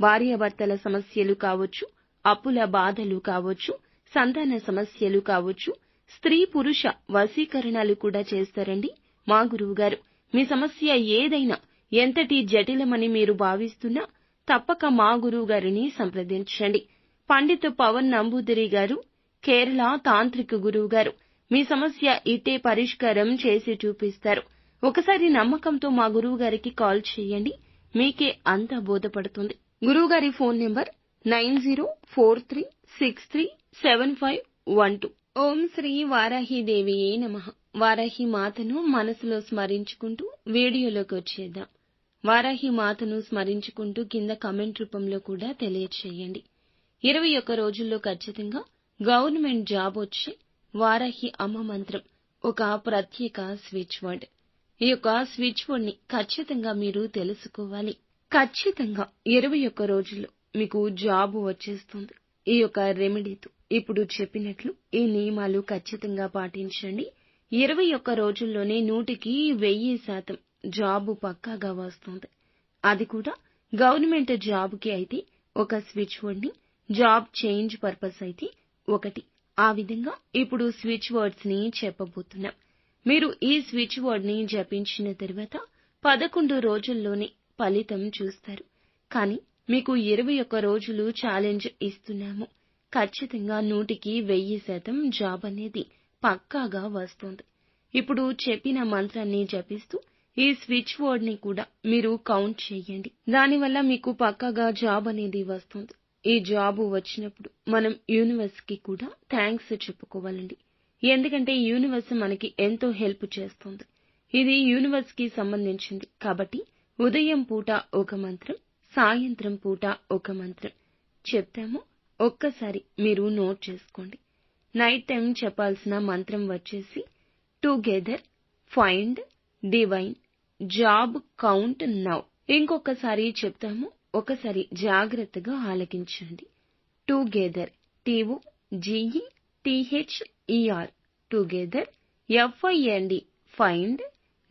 భార్యాభర్తల సమస్యలు కావచ్చు అప్పుల బాధలు కావచ్చు సంతాన సమస్యలు కావచ్చు స్త్రీ పురుష వశీకరణలు కూడా చేస్తారండి మా గురువుగారు. మీ సమస్య ఏదైనా ఎంతటి జటిలమని మీరు భావిస్తున్నా తప్పక మా గురువు గారిని సంప్రదించండి. పండిత్ పవన్ నంబూదిరి గారు కేరళ తాంత్రిక గురువు గారు మీ సమస్య ఇట్టే పరిష్కారం చేసి చూపిస్తారు. ఒకసారి నమ్మకంతో మా గురువు గారికి కాల్ చేయండి. మీకే అంతా బోధపడుతుంది. గురువుగారి phone number nine zero four three six three seven five one two. ఓం శ్రీ వారాహిదేవియే నమ. వారాహి మాతను మనసులో స్మరించుకుంటూ వీడియోలోకి వచ్చేద్దాం. వారాహి మాతను స్మరించుకుంటూ కింద కమెంట్ రూపంలో కూడా తెలియచేయండి. ఇరవై ఒక్క రోజుల్లో ఖచ్చితంగా గవర్నమెంట్ జాబ్ వచ్చి వారాహి అమ్మ మంత్రం ఒక ప్రత్యేక స్విచ్ వర్డ్ ఈ యొక్క స్విచ్ వర్డ్ని ఖచ్చితంగా మీరు తెలుసుకోవాలి. ఖచ్చితంగా ఇరవై ఒక్క రోజుల్లో మీకు జాబ్ వచ్చేస్తుంది. ఈ యొక్క రెమెడీతో ఇప్పుడు చెప్పినట్లు ఈ నియమాలు ఖచ్చితంగా పాటించండి. ఇరవై ఒక్క రోజుల్లోనే నూటికి వెయ్యి శాతం జాబు పక్కాగా వస్తుంది. అది కూడా గవర్నమెంట్ జాబ్కి అయితే ఒక స్విచ్ వర్డ్ని జాబ్ చేంజ్ పర్పస్ అయితే ఒకటి. ఆ విధంగా ఇప్పుడు స్విచ్ వర్డ్స్ని చెప్పబోతున్నాం. మీరు ఈ స్విచ్ వర్డ్ని జపించిన తర్వాత పదకొండు రోజుల్లోనే ఫలితం చూస్తారు. కానీ మీకు ఇరవై ఒక్క రోజులు ఛాలెంజ్ ఇస్తున్నాము. ఖచ్చితంగా నూటికి వెయ్యి శాతం జాబ్ అనేది పక్కాగా వస్తుంది. ఇప్పుడు చెప్పిన మంత్రాన్ని జపిస్తూ ఈ స్విచ్ వర్డ్ని కూడా మీరు కౌంట్ చేయండి. దానివల్ల మీకు పక్కాగా జాబ్ అనేది వస్తుంది. ఈ జాబ్ వచ్చినప్పుడు మనం యూనివర్స్కి కూడా థ్యాంక్స్ చెప్పుకోవాలండి. ఎందుకంటే యూనివర్స్ మనకి ఎంతో హెల్ప్ చేస్తుంది. ఇది యూనివర్స్కి సంబంధించింది. కాబట్టి ఉదయం పూట ఒక మంత్రం సాయంత్రం పూట ఒక మంత్రం. చెప్తాము. ఒక్కసారి మీరు నోట్ చేసుకోండి. నైట్ టైం చెప్పాల్సిన మంత్రం వచ్చేసి together find divine job count now ఇంకొకసారి చెప్తాము. ఒకసారి జాగ్రత్తగా ఆలకించండి. Together T O G E T H E R together F I N D find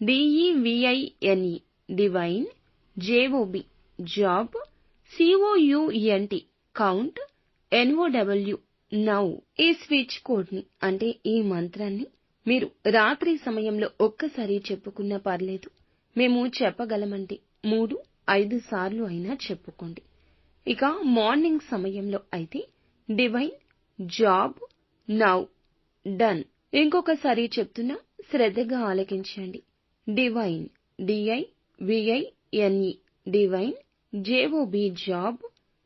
D E V I N E divine J O B job count count N O W now ఈ switch కోడ్ని అంటే ఈ మంత్రాన్ని మీరు రాత్రి సమయంలో ఒక్కసారి చెప్పుకున్నా పర్లేదు. మేము చెప్పగలమంటే మూడు ఐదు సార్లు అయినా చెప్పుకోండి. ఇక మార్నింగ్ సమయంలో అయితే డివైన్ జాబ్ నౌ డన్ ఇంకొకసారి చెప్తున్నా శ్రద్ధగా ఆలకించండి. Divine D I V I N E divine J O B job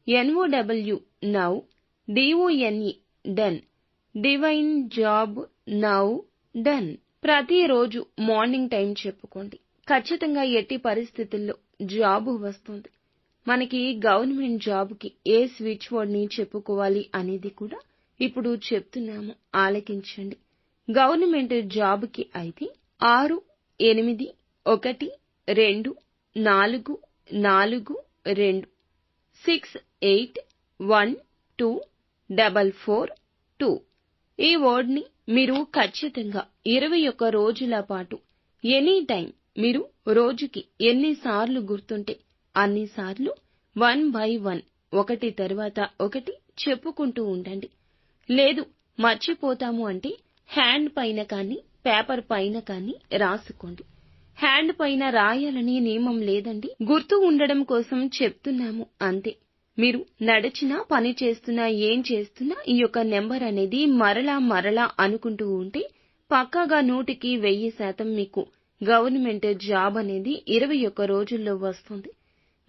N O W now D O N E done divine job now done ప్రతిరోజు మార్నింగ్ టైం చెప్పుకోండి. ఖచ్చితంగా ఎట్టి పరిస్థితుల్లో job వస్తుంది. మనకి గవర్నమెంట్ జాబ్కి ఏ స్విచ్ వర్డ్ని చెప్పుకోవాలి అనేది కూడా ఇప్పుడు చెప్తున్నాము. ఆలకించండి. గవర్నమెంట్ జాబ్కి అయితే ఆరు ఎనిమిది ఒకటి రెండు నాలుగు నాలుగు రెండు. Six eight one two double four two. ఈ వార్డ్ని మీరు ఖచ్చితంగా ఇరవై ఒక్క రోజుల పాటు ఎనీ టైం మీరు రోజుకి ఎన్నిసార్లు గుర్తుంటే అన్నిసార్లు వన్ బై వన్ ఒకటి తర్వాత ఒకటి చెప్పుకుంటూ ఉండండి. లేదు మర్చిపోతాము అంటే హ్యాండ్ పైన కానీ పేపర్ పైన కానీ రాసుకోండి. హ్యాండ్ పైన రాయాలని నియమం లేదండి. గుర్తు ఉండడం కోసం చెప్తున్నాము అంతే. మీరు నడిచినా పని చేస్తున్నా ఏం చేస్తున్నా ఈ యొక్క నెంబర్ అనేది మరలా మరలా అనుకుంటూ ఉంటే పక్కాగా నూటికి వెయ్యి శాతం మీకు గవర్నమెంట్ జాబ్ అనేది ఇరవై ఒక్క రోజుల్లో వస్తుంది.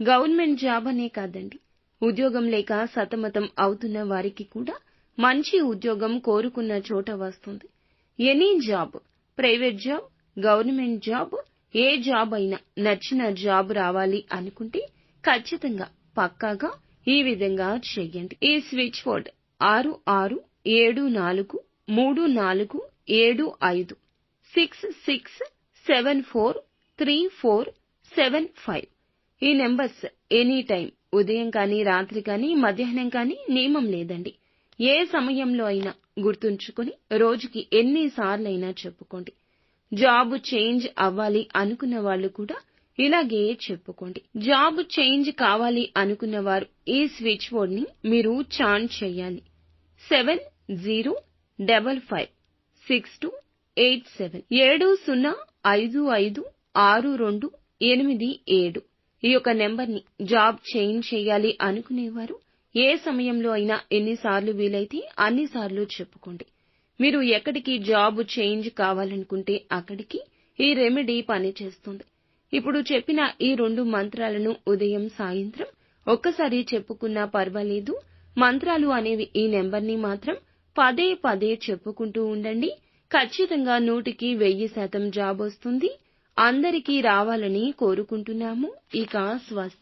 గవర్నమెంట్ జాబ్ అనే కాదండి. ఉద్యోగం లేక సతమతం అవుతున్న వారికి కూడా మంచి ఉద్యోగం కోరుకున్న చోట వస్తుంది. Any job private job government job ఏ జాబ్ అయినా నచ్చిన జాబ్ రావాలి అనుకుంటే ఖచ్చితంగా పక్కాగా ఈ విధంగా చెయ్యండి ఈ స్విచ్ బోర్డ్ ఆరు ఆరు ఏడు నాలుగు మూడు నాలుగు ఏడు ఐదు six six seven four three four seven five. ఈ నెంబర్స్ ఎనీ టైం ఉదయం కానీ రాత్రి కానీ మధ్యాహ్నం కానీ నియమం లేదండి. ఏ సమయంలో అయినా గుర్తుంచుకుని రోజుకి ఎన్నిసార్లైనా చెప్పుకోండి. జాబ్ చేంజ్ అవ్వాలి అనుకున్న వాళ్ళు కూడా ఇలాగే చెప్పుకోండి. జాబ్ చేంజ్ కావాలి అనుకున్న వారు ఈ స్విచ్ బోర్డ్ని మీరు చాన్ చేయాలి. Seven zero double five six two eight seven ఏడు సున్నా ఐదు ఐదు ఆరు రెండు ఎనిమిది ఏడు ఈ యొక్క నెంబర్ని జాబ్ చేంజ్ చేయాలి అనుకునేవారు ఏ సమయంలో అయినా ఎన్నిసార్లు వీలైతే అన్నిసార్లు చెప్పుకోండి. మీరు ఎక్కడికి జాబ్ చేంజ్ కావాలనుకుంటే అక్కడికి ఈ రెమెడీ పనిచేస్తుంది ఇప్పుడు చెప్పిన ఈ రెండు మంత్రాలను ఉదయం సాయంత్రం ఒక్కసారి చెప్పుకున్నా పర్వాలేదు. మంత్రాలు అనేవి ఈ నెంబర్ని మాత్రం పదే పదే చెప్పుకుంటూ ఉండండి. ఖచ్చితంగా నూటికి వెయ్యి శాతం జాబ్ వస్తుంది. అందరికీ రావాలని కోరుకుంటున్నాము. ఇక స్వస్తి.